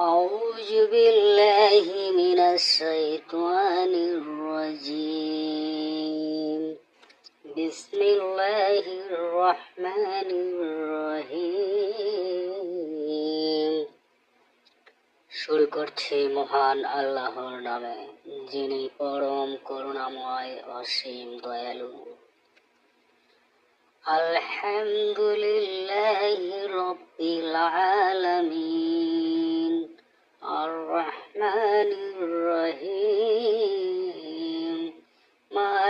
أعوذ بالله من الشيطان الرجيم بسم الله الرحمن الرحيم শুরু করছি মহান আল্লাহর নামে যিনি পরম করুণাময় অসীম দয়ালু আলহামদুলিল্লাহ রব্বিল আলামিন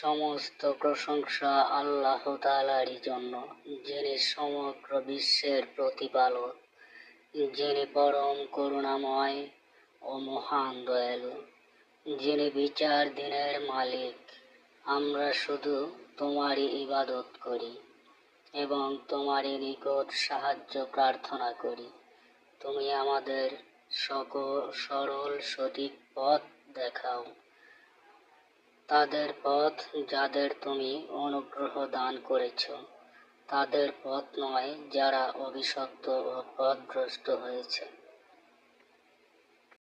সমস্ত প্রশংসা আল্লাহ তালারই জন্য, যিনি সমগ্র বিশ্বের প্রতিপালক, যিনি পরম করুণাময় ও মহান দয়ালু, যিনি বিচার দিনের মালিক। আমরা শুধু তোমারই ইবাদত করি এবং তোমারই নিকট সাহায্য প্রার্থনা করি। তুমি আমাদের সকল সরল সঠিক পথ দেখাও। তাদের পথ যাদের তুমি অনুগ্রহ দান করেছ, তাদের পথ নয় যারা অভিশপ্ত ও পথভ্রষ্ট হয়েছে।